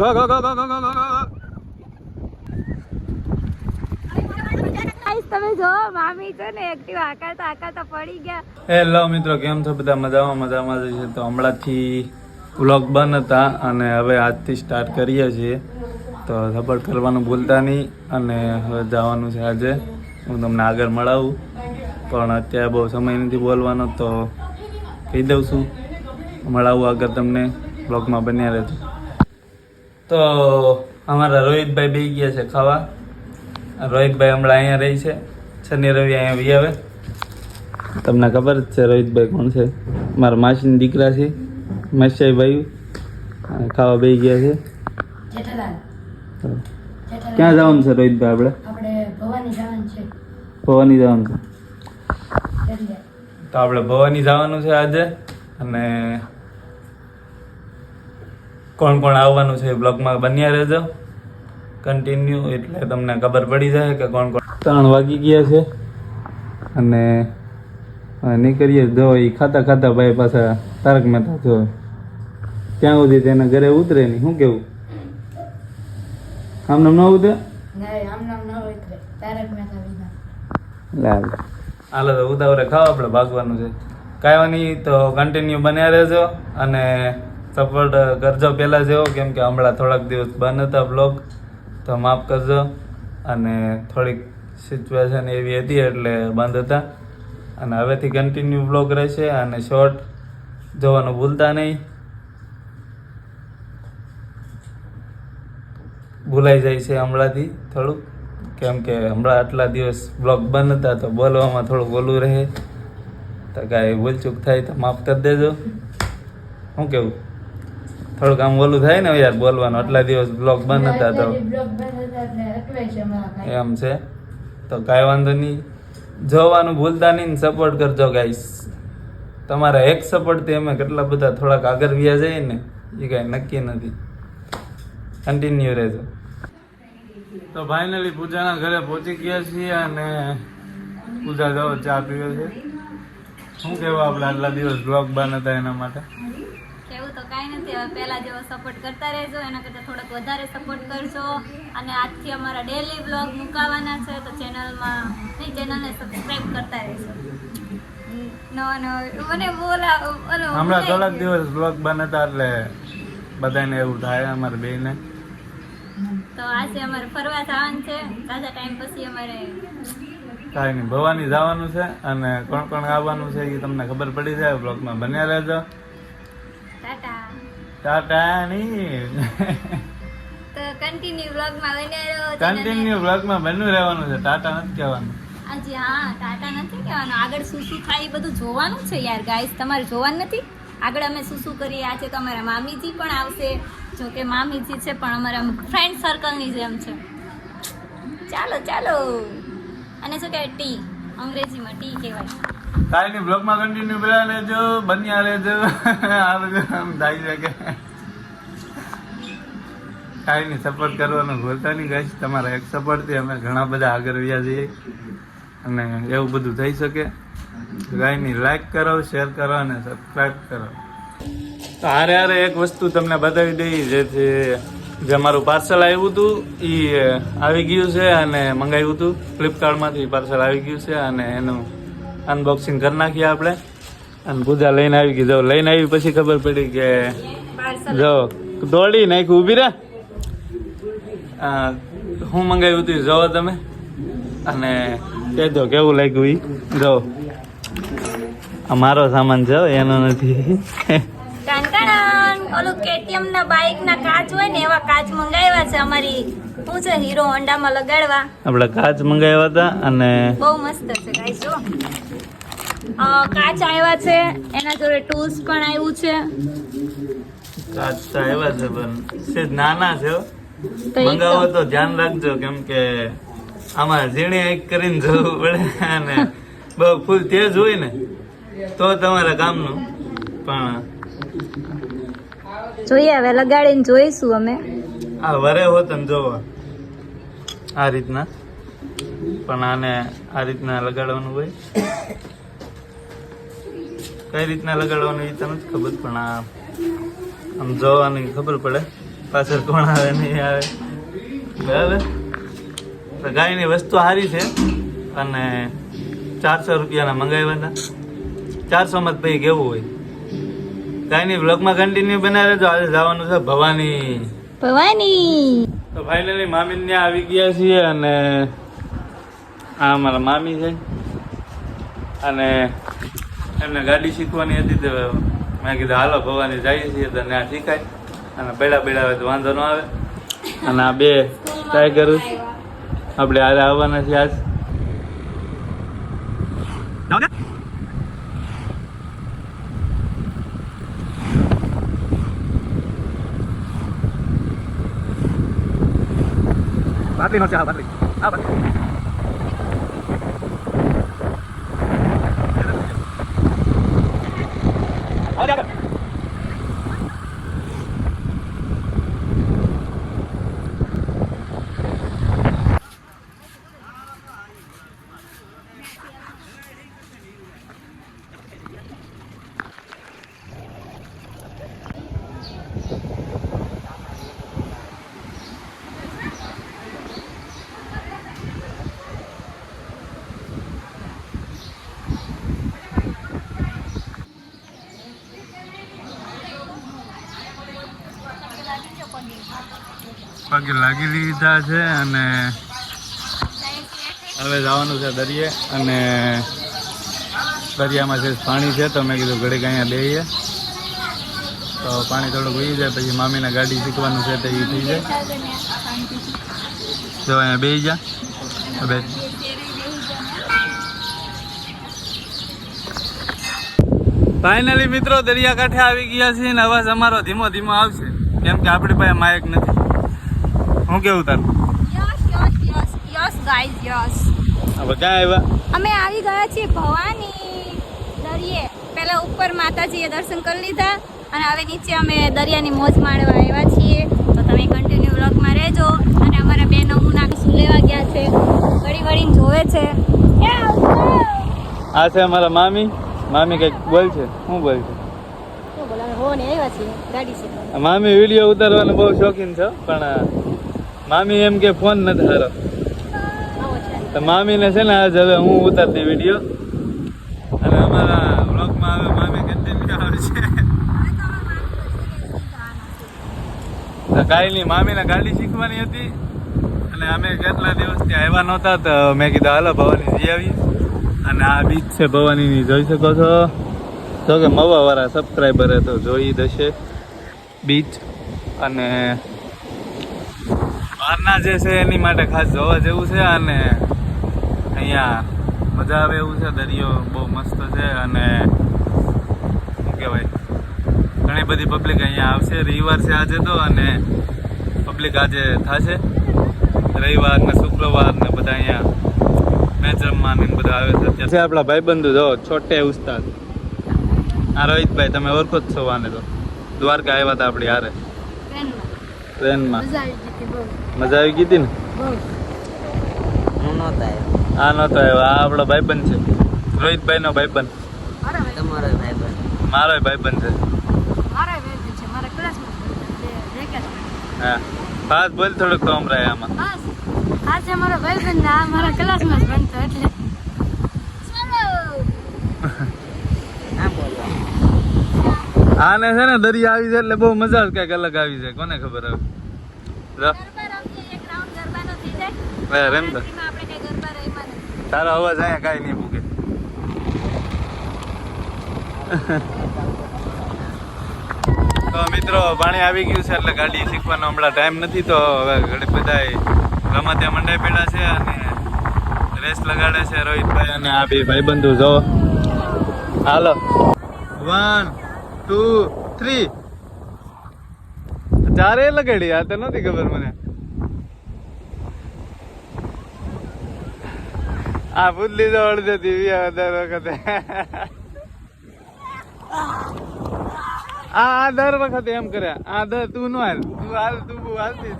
go, go, go, go, go, go, go. મિત્રો કેમ છો બધા? મજામાં મજામાં જ છે. તો હમણાંથી વ્લોગ બંધ હતા અને હવે આજથી સ્ટાર્ટ કરીએ છીએ. તો સપોર્ટ કરવાનું ભૂલતા નહીં અને હવે જવાનું છે આજે. હું તમને આગળ મળાવું. પણ અત્યારે બહુ સમય નથી બોલવાનો તો કહી દઉં છું. મળાવું આગળ તમને. બ્લોગમાં બન્યા રહેજો. તો અમારા રોહિતભાઈ બે ગયા છે ખાવા. રોહિતભાઈ હમણાં અહીંયા રહી છે. શનિ રવિ અહીંયા વી આવે. તમને ખબર જ છે રોહિતભાઈ કોણ છે? મારા માસીની દીકરા છે. માસાઈ ભાઈ અને ખાવા બે ગયા છે. ક્યાં જવાનું છે રોહિતભાઈ આપણે? આપણે ભવાની જવાનું છે. ભવાની જવાનું છે. તો આપણે ભવાની જવાનું છે આજે. અને કોણ કોણ આવવાનું છે બ્લોગમાં બન્યા રહેજો. કન્ટિન્યુ એટલે તમને ખબર પડી જાય કે કોણ કોણ ત્રણ વાગી ગયા છે. અને નીકળીએ. જો એ ખાતા ખાતા ભાઈ પાછા તારક મહેતા જો. ત્યાં સુધી તેના ઘરે ઉતરે નહીં. શું કેવું? આમ નામ ન ઉતરે? ના આમ નામ ન હોય એટલે તારક મહેતા વિના. લાલ હાલો તો ઉતાવળે ખાવ આપણે ભાગવાનું છે. કાંઈ નહીં તો કન્ટિન્યુ બન્યા રહેજો. અને સપોર્ટ કરજો. પહેલાં જેવો કેમ કે હમણાં થોડાક દિવસ બંધ હતા બ્લોગ તો માફ કરજો. અને થોડીક સિચ્યુએશન એવી હતી એટલે બંધ હતા. અને હવેથી કન્ટિન્યુ બ્લોગ રહેશે અને શોર્ટ જોવાનું ભૂલતા નહીં. ભૂલાઈ જાય છે હમણાંથી થોડુંક. કેમ કે હમણાં આટલા દિવસ બ્લોગ બંધ હતા, તો બોલવામાં થોડુંક ઓલું રહે. તો કાંઈ ભૂલચૂક થાય તો માફ કરી દેજો. શું કેવું? થોડુંક આમ ઓલું થાય ને યાર બોલવાનું. આટલા દિવસ બ્લોગ બંધ હતા તો એમ છે? તો કાંઈ વાંધો નહીં. જોવાનું ભૂલતા નહીં સપોર્ટ કરજો ગાઈસ તમારા એક સપોર્ટથી અમે કેટલા બધા થોડાક આગળ વ્યા જઈએ ને એ કાંઈ નક્કી નથી. કન્ટિન્યુ રહેજો. તો ફાઇનલી પૂજાના ઘરે પહોંચી ગયા છીએ અને પૂજા જાઓ ચા પીવે છે. શું કહેવા આપણે આટલા દિવસ બ્લોગ બંધ હતા એના માટે? કાંઈ નથી. હવે પહેલાં જેવો સપોર્ટ કરતા રહેજો એના કરતાં થોડોક વધારે સપોર્ટ કરજો. અને આજથી અમારા ડેલી બ્લોગ મુકાવાના છે તો ચેનલમાં નહીં ચેનલને સબસ્ક્રાઈબ કરતા રહેજો. નવા નવા મને બોલા હમણાં થોડાક દિવસ વ્લોગ બનાતા એટલે બધાને એવું થાય અમારે બેને તો આજે અમારે ફરવા જવાનું છે. તાજા ટાઈમ પછી અમારે કાંઈ નહીં ભવાની જવાનું છે અને કોણ કોણ આવવાનું છે એ તમને ખબર પડી જાય. બ્લોગમાં બન્યા રહેજો. ટાટા તો કન્ટિન્યુ બ્લોગમાં બન્યા રહો કન્ટિન્યુ બન્યું રહેવાનું છે ટાટા નથી કહેવાનું. આજે હા ટાટા નથી કહેવાનું. આગળ શું શું થાય બધું જોવાનું છે યાર ગાઈસ તમારે જોવાનું નથી? આગળ અમે શું શું કરીએ? આજે તો અમારા મામીજી પણ આવશે. જો કે મામીજી છે પણ અમારા ફ્રેન્ડ સર્કલની જેમ છે. ચાલો ચાલો. અને શું કહેવાય ટી? અંગ્રેજીમાં ટી કહેવાય. કાંઈ નહીં બ્લોગમાં કન્ટિન્યુ બન્યા લેજો બન્યા લેજો આ બધું આમ થાય છે કે. કાંઈ નહીં સપોર્ટ કરવાનું ભૂલતા નહીં ગાઈશ તમારા એક સપોર્ટથી અમે ઘણા બધા આગળ વ્યા જઈએ અને એવું બધું થઈ શકે. કાંઈ નહીં લાઈક કરો શેર કરો અને સબસ્ક્રાઈબ કરો. તો હારે હારે એક વસ્તુ તમને બતાવી દઈ, જેથી જે મારું પાર્સલ આવ્યું હતું એ આવી ગયું છે અને મંગાવ્યું હતું. ફ્લિપકાર્ટમાંથી પાર્સલ આવી ગયું છે અને એનું અનબોક્સિંગ કરી નાખીએ આપણે. અને પૂજા લઈને આવી ગઈ. જો લઈને આવી પછી ખબર પડી કે જો દોડી નાખી ઊભી રે. આ, હું મંગાવ્યું હતું જોવો તમે. અને કહેજો કેવું લાગ્યું એ જો આ મારો સામાન છે એનો નથી. ઓલું કેટીએમ ના બાઇક ના કાચ હોય ને એવા કાચ મંગાવ્યા છે અમારી હું છે હીરો હોન્ડામાં લગાડવા. આપણે કાચ મંગાવ્યા હતા અને બહુ મસ્ત છે ગાઈસ જો. કાચ આવ્યા છે એના જોડે ટૂલ્સ પણ આવ્યું છે. કાચ તો આવ્યા છે પણ સેજ નાના છે મંગાવો તો તો. ધ્યાન રાખજો કેમ કે આમાં ઝીણી એક કરીને જવું પડે અને બહુ ફૂલ તેજ હોય ને તો તમારા કામનું. પણ જોઈએ, હવે લગાડીને જોઈશું અમે. આ વરે હોત ને જોવો. આ રીતના. પણ આને આ રીતના લગાડવાનું હોય. કઈ રીતના લગાડવાનું એ તો નથી ખબર, પણ આ આમ જોવાની ખબર પડે. પાછળ કોણ આવે, નહીં આવે. બરાબર? તો ગાયની વસ્તુ સારી છે. અને ચારસો રૂપિયાના મંગાવ્યા હતા. ચારસોમાં જ પછી કેવું હોય. ગાયની બ્લોગમાં કન્ટિન્યુ બનાવે તો આજે જવાનું છે ભવાની. ભવાની. તો ફાઇનલી મામી ત્યાં આવી ગયા છીએ અને આ અમારા મામી છે. અને એમને ગાડી શીખવાની હતી તો મેં કીધું હાલો ભવાની જઈએ છીએ તો ત્યાં શીખાય. અને બેડા બેડા આવે તો વાંધો ન આવે. અને આ બે ટાઈગર આપણે આજે આવવાના છીએ આજ. બાટલી નો ચા બાટલી આ બાટલી પગે લાગી લીધા છે અને હવે જવાનું છે દરિયે અને દરિયામાં છે પાણી છે તો મેં કીધું ઘડીક અહીંયા બેહીએ. તો પાણી થોડુંક ઉઈ જાય, પછી મામીને ગાડી શીખવાનું છે તો એ થઈ જાય. તો અહીંયા બેસી જા. હવે ફાઇનલી મિત્રો દરિયાકાંઠે આવી ગયા છીએ ને અવાજ અમારો ધીમો ધીમો આવશે. કેમ કે આપણી પાસે માયક નથી. હું કેવું તારું? Yes yes yes yes guys yes હવે ક્યાં આવ્યા? અમે આવી ગયા છીએ ભવાની. દરિયે. પહેલા ઉપર માતાજીએ દર્શન કરી લીધા અને હવે નીચે અમે દરિયાની મોજ માણવા આવ્યા છીએ. તો તમે કન્ટિન્યુ વ્લોગમાં રહેજો. અને અમારા બે નમૂના શું લેવા ગયા છે વળી વળીને જોવે છે. આ છે અમારા મામી. મામી કંઈક બોલ છે શું બોલ છે હોને આવ્યા છીએ ગાડી શીખવા મામી વીડિયો ઉતારવાનો બહુ શોખીન છે, પણ મામી એમ કે ફોન નથી હારો. છે તો મામીને છે ને આજ હવે હું ઉતારતી વીડિયો. અને અમારા બ્લોગમાં હવે મામી કન્ટિન્યુ આવશે તો કાંઈ નહીં મામીને ગાડી શીખવાની હતી. અને અમે કેટલા દિવસથી આવ્યા નહોતા, તો મેં કીધું, હાલો ભવાની જઈ આવી અને આ બીચ છે ભવાનીની, જોઈ શકો છો. જો કે મવાવાળા સબસ્ક્રાઈબરે તો જોઈ દશે બીચ અને બહારના જે છે એની માટે ખાસ જોવા જેવું છે અને અહીંયા મજા આવે એવું છે. દરિયો બહુ મસ્ત છે અને શું કહેવાય? ઘણી બધી પબ્લિક અહીંયા આવશે. રવિવાર છે આજે તો અને પબ્લિક આજે થશે. રવિવાર ને શુક્રવાર ને બધા અહીંયા મેચ રમવાની બધા આવે છે. આપણા ભાઈબંધુ, જો, છોટે ઉસ્તાદ. આ રોહિતભાઈ તમે ઓળખો જ છો વાને તો. દ્વારકા આવ્યા હતા આપણી હારે. ટ્રેનમાં. મજા આવી ગઈ હતી બહુ. મજા આવી ગઈ હતી ને? હું નહોતા આવ્યો. આ નતો આવ્યો આ આપણો ભાઈબંધ છે. રોહિતભાઈ નો ભાઈબંધ. મારો ભાઈબંધ છે. હા. પાસ બોલ થોડુંક તો હમણાં આમાં બસ. આજે મારો ભાઈબંધ આ મારા ક્લાસમાં જ ભણતો એટલે. આને છે ને દરિયા આવી જાય એટલે બહુ મજા જ કંઈક અલગ આવી જાય. કોને ખબર હવે રમ તો તારો અવાજ અહીંયા કાંઈ નહીં મૂકે તો મિત્રો પાણી આવી ગયું છે એટલે ગાડી શીખવાનો હમણાં ટાઈમ નથી તો હવે બધા રમતે મંડાઈ પડ્યા છે અને રેસ લગાડે છે રોહિતભાઈ અને આ બે ભાઈબંધુ. જો. હાલો. વન ટુ થ્રી ચારે લગાડી આ તો નથી ખબર મને. આ ભૂત લીધો અડધે થી દર વખતે. આ આ દર વખતે એમ કરે. આ દર તું નો હાલ. તું હાલ, તું બહુ હાલતી.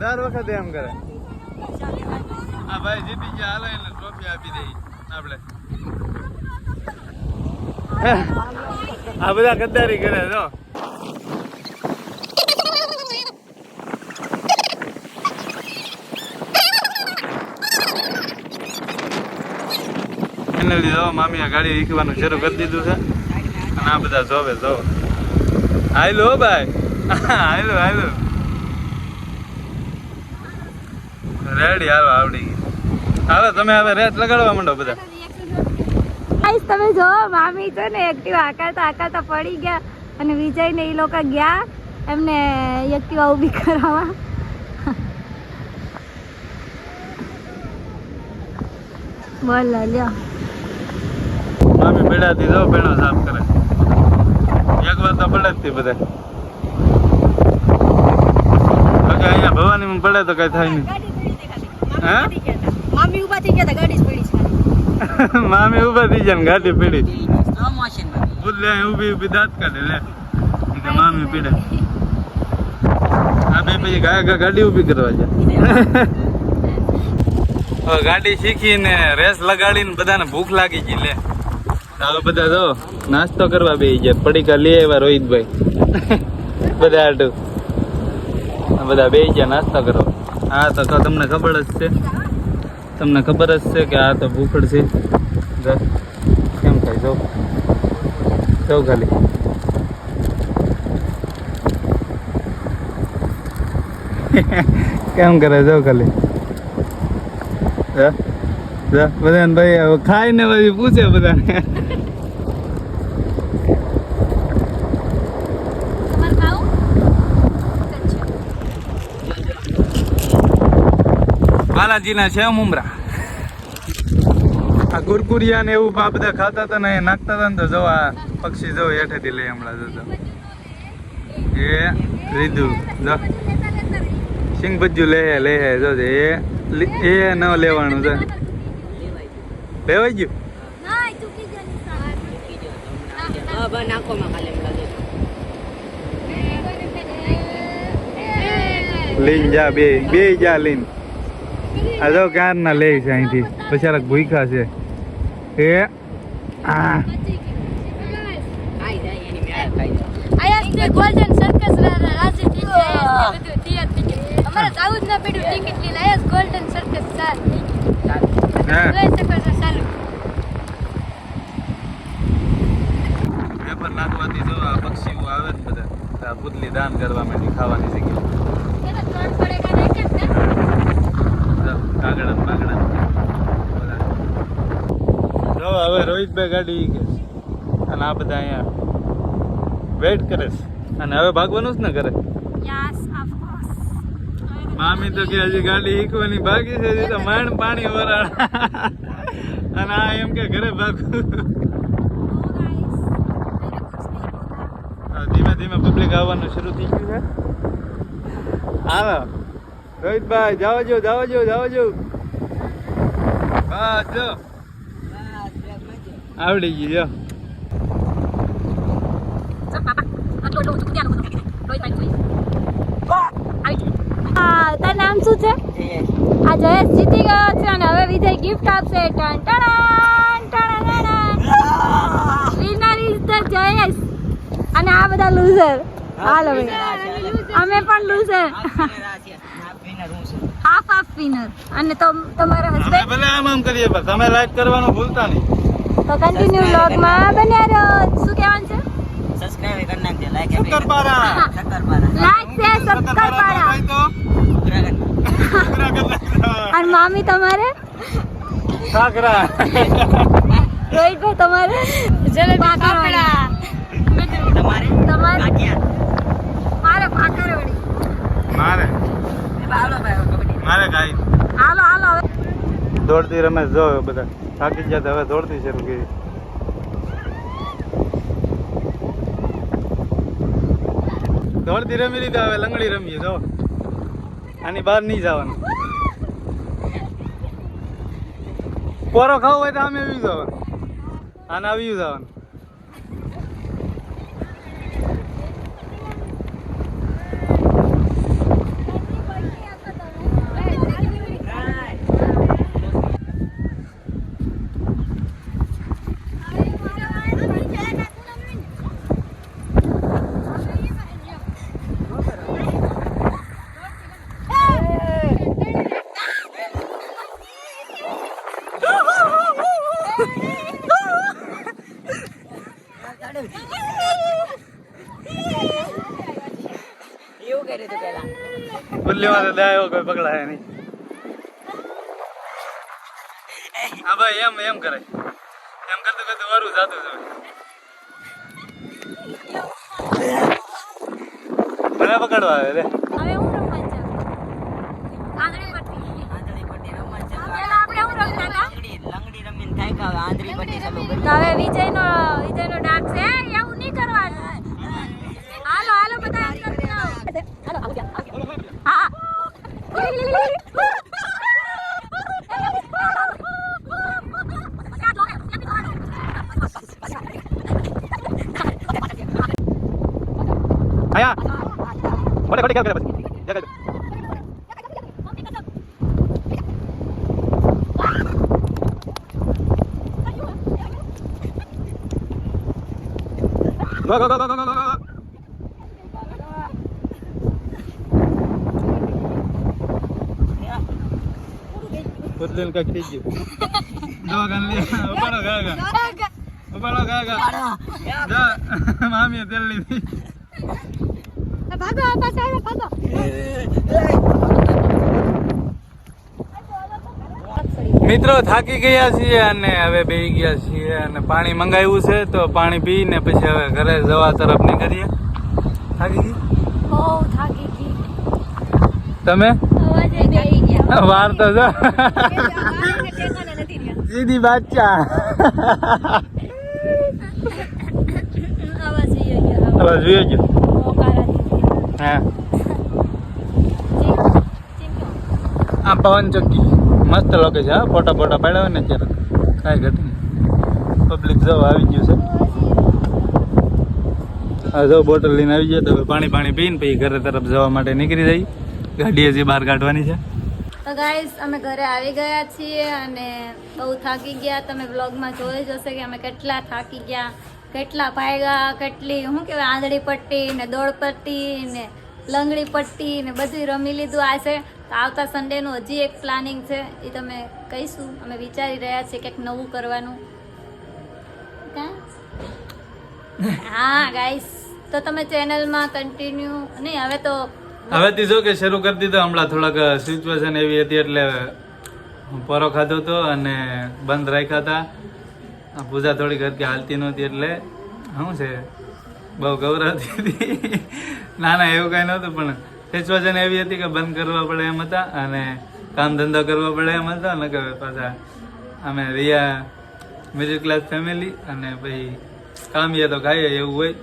દર વખતે એમ કરે. આ ભાઈ જીતી ગયા, હાલો એટલે ટ્રોફી આપી દઈ આપણે. આ બધા ગદ્દારી કરે જો ફાઇનલી મામી આ ગાડી વીખવાનું શરૂ કરી દીધું છે. અને આ બધા જોવે જો હાલો ભાઈ. હાલો હાલો. રેડી હાલો, આવડી હવે તમે હવે રેટ લગાડવા માંડો બધા. ગાઈસ તમે જો મામી છે ને એક્ટિવા આકારતા આકારતા પડી ગયા અને વિજય ને એ લોકો ગયા એમને એક્ટિવા ઊભી કરાવવા બોલો લ્યો. મામી પેડાથી જો પેણો સાફ કરે. એક વાર તો પડે જ બધા. અહીંયા ભવાની પડે તો કઈ થાય નહીં. હે? મામી ઊભા થઈ ગયા ગાડી જ પડી. છે મામી ઊભા થઈ જાય ને ગાડી પીડી. માં. ઊભી ઊભી દાંત કાઢે લે. મામી પીડે. આ બે પછી ગાડી ઊભી કરવા જાય ગાડી શીખીને રેસ લગાડીને બધાને ભૂખ લાગી ગઈ લે. ચાલો બધા જો નાસ્તો કરવા બે જાય પડીકા લઈ આવ્યા રોહિતભાઈ. બધા આટું બધા બે ગયા નાસ્તો કરવા. હા તો તમને ખબર જ છે. તમને ખબર જ છે કે આ તો ભૂખડ છે. કેમ થાય? જો. જો ખાલી. કેમ કરે? જો ખાલી. બધાને ભાઈ ખાઈને પછી પૂછે બધાને તમારે ખાવું બાલાજીના છે મુમરા આ કુરકુરિયા ને એવું આ બધા ખાતા હતા ને એ નાખતા હતા ને તો જો આ પક્ષી જો હેઠેથી લઈ હમણાં જતો. એ રીધું જો. સિંગ ભજ્જુ લે લે જો એ એ ન લેવાનું છે. લેવાઈ ગયું? બા લઈને જા બે બે જા લઈને આ જો ક્યાર ના લે છે અહીંથી? પછી ભૂખા છે. એ આ. ગોલ્ડન સર્કસ રાજી થઈ ગયા બધું તૈયાર થઈ ગયું. અમારે જાવું જ ના પડ્યું ટિકિટ લઈને આયા ગોલ્ડન સર્કસ હા? જોઈ શકો છો ચાલુ. પેપર નાખવાથી જો આ પક્ષીઓ આવે ને બધા પૂતલી દાન કરવા માટે ખાવાની જગ્યા. બાગડા હવે રોહિતભાઈ ગાડી કે અને આ બધા અહીંયા વેઇટ કરે છે. અને હવે ભાગવાનું જ ને કરે. મામી તો કે હજી ગાડી ઈકવાની બાકી છે હજી તો માંડ પાણી વરાળ. અને આ એમ કે ઘરે ભાગવું. ધીમે ધીમે પબ્લિક આવવાનું શરૂ થઈ ગયું છે. હાલો. રોહિતભાઈ જાઓ જો જાઓ જો જાઓ જો. બસ જો આવડી ગઈ જો તારું નામ શું છે આ જયેશ જીતી ગયો છે અને હવે વિજય ગિફ્ટ આપશે ટન ટણ ટણ વિનર ઇઝ ધ જયેશ અને આ બધા લૂઝર હાલો અમે પણ લૂઝર હાફ હાફ વિનર અને તો તમારા હસબન્ડ ભલે આમ આમ કરીએ પણ તમે લાઈક કરવાનું ભૂલતા નહીં. તો કન્ટિન્યુ વ્લોગમાં બન્યા રહો. શું કહેવાનું છે? સબસ્ક્રાઇબ કરી નાખજો લાઈક શક્કરપારા. શક્કરપારા લાઈક છે સબસ્ક્રાઇબ પાડા અને મામી તમારે? ખાખરા. રોહિતભાઈ તમારે? જલેબી. ફાફડા તમારે? તમારે કાકિયા મારે પાકરવડી મારે એ બાલો ભાઈ કબડ્ડી મારે ગાય હાલો હાલો હવે દોડતી રમે જો બધા થાકી ગયા હવે દોડતી શરૂ કરી. દોડતી રમી લીધા, હવે લંગડી રમીએ, જો. આની બહાર નહીં જવાનું. પોરો ખાવો હોય તો આમે આવી જવાનું. આને આવી જવાનું Hey! એવું કર્યું હતું પેલા તો દાયો કોઈ પકડાય નહીં. હા ભાઈ એમ એમ કરે. એમ કરતું કરતું વારું જાતું હોય. મને પકડવા આવે રે હવે વિજય નો વિજયનો વિજયનો ડાક છે. એવું નહીં કરવાનું હાલો હાલો બધા એમ કરતા આવો. હા આયા ખોટે ખોટે ખેલ કરે પછી જા કર. Go, go, go, go, go, go, go, go. બદલેલ કાંઈક થઈ ગયું. દવાખાને લઈ. ઉપાડો ગા ગા. ઉપાડો ગા ગા. જા. મામીએ તેલ લીધી. ભાગો આ પાસે આવ્યો ભાગો મિત્રો થાકી ગયા છીએ અને હવે બેહી ગયા છીએ અને પાણી મંગાવ્યું છે તો પાણી પીને પછી હવે ઘરે જવા તરફ નીકળીએ થાકી ગઈ બહુ થાકી ગઈ તમે બેહી ગયા વાર તો જો. સીધી બાદશાહ અવાજ હવે જોઈએ જો. હા. આ પવન ચોકી. મસ્ત છે હા. ફોટા ફોટા પાડ્યા હોય ને અત્યારે. કાંઈ ઘટે નહીં. પબ્લિક જવા આવી ગયું છે. આ જો બોટલ લઈને આવી જાય તો પાણી પાણી પીને પછી ઘરે તરફ જવા માટે નીકળી જાય ગાડી હજી બહાર કાઢવાની છે. તો ગાઈસ અમે ઘરે આવી ગયા છીએ અને બહુ થાકી ગયા. તમે વ્લોગમાં જોઈ જ હશે કે અમે કેટલા થાકી ગયા કેટલા પાયગા કેટલી શું કહેવાય આંધળી પટ્ટી ને દોડ પટ્ટી ને લંગડી પટ્ટી ને બધું રમી લીધું આ છે. તો આવતા સન્ડેનું હજી એક પ્લાનિંગ છે એ તમે કહીશું. અમે વિચારી રહ્યા છીએ કંઈક નવું કરવાનું. કાં? હા ગાઈસ તો તમે ચેનલમાં કન્ટિન્યુ નહીં હવે તો હવેથી જો કે શરૂ કરી દીધો, હમણાં થોડાક સિચ્યુએશન એવી હતી એટલે પરો ખાધો હતો અને બંધ રાખ્યા હતા. પૂજા થોડી ઘર કે હાલતી નહોતી એટલે શું છે, બહુ ગૌરવતી હતી ના ના, એવું કાંઈ નહોતું, પણ સિચ્યુએશન એવી હતી કે બંધ કરવા પડે એમ હતા અને કામ ધંધો કરવા પડે એમ હતા. ને કે પાછા અમે રિયા મિડલ ક્લાસ ફેમિલી અને પછી કામીએ તો ખાઈએ એવું હોય.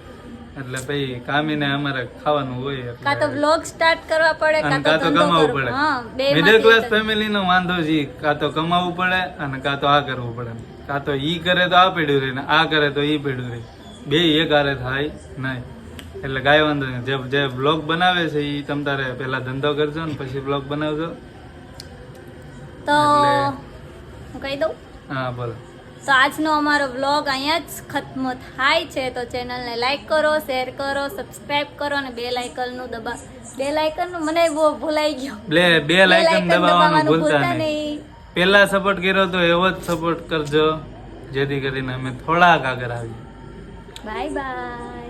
એટલે પછી કામીને અમારે ખાવાનું હોય કાં તો વ્લોગ સ્ટાર્ટ કરવા પડે કાં તો કમાવું પડે. હા મિડલ ક્લાસ ફેમિલી નો વાંધો છે કાં તો કમાવું પડે અને કાં તો આ કરવું પડે. કાં તો ઈ કરે તો આ પેડ્યું રહે ને આ કરે તો ઈ પેડ્યું રહે. બે એક હારે થાય નહીં. એટલે કાંઈ વાંધો નહીં. જે જે બ્લોગ બનાવે છે એ તમ તારે પહેલા ધંધો કરજો ને પછી બ્લોગ બનાવજો. તો હું કહી દઉં? હા બોલો. તો આજનો અમારો વ્લોગ અહીંયા જ ખત્મ થાય છે. તો ચેનલને લાઈક કરો શેર કરો સબસ્ક્રાઇબ કરો અને બે લાઇકનનું દબા બે લાઇકનનું મને બહુ ભૂલાઈ ગયું. બે બે લાઇકન દબાવવાનું ભૂલતા નહીં. પહેલા સપોર્ટ કર્યો તો એવો જ સપોર્ટ કરજો. જેથી કરીને અમે થોડાક આગળ આવીએ. Bye bye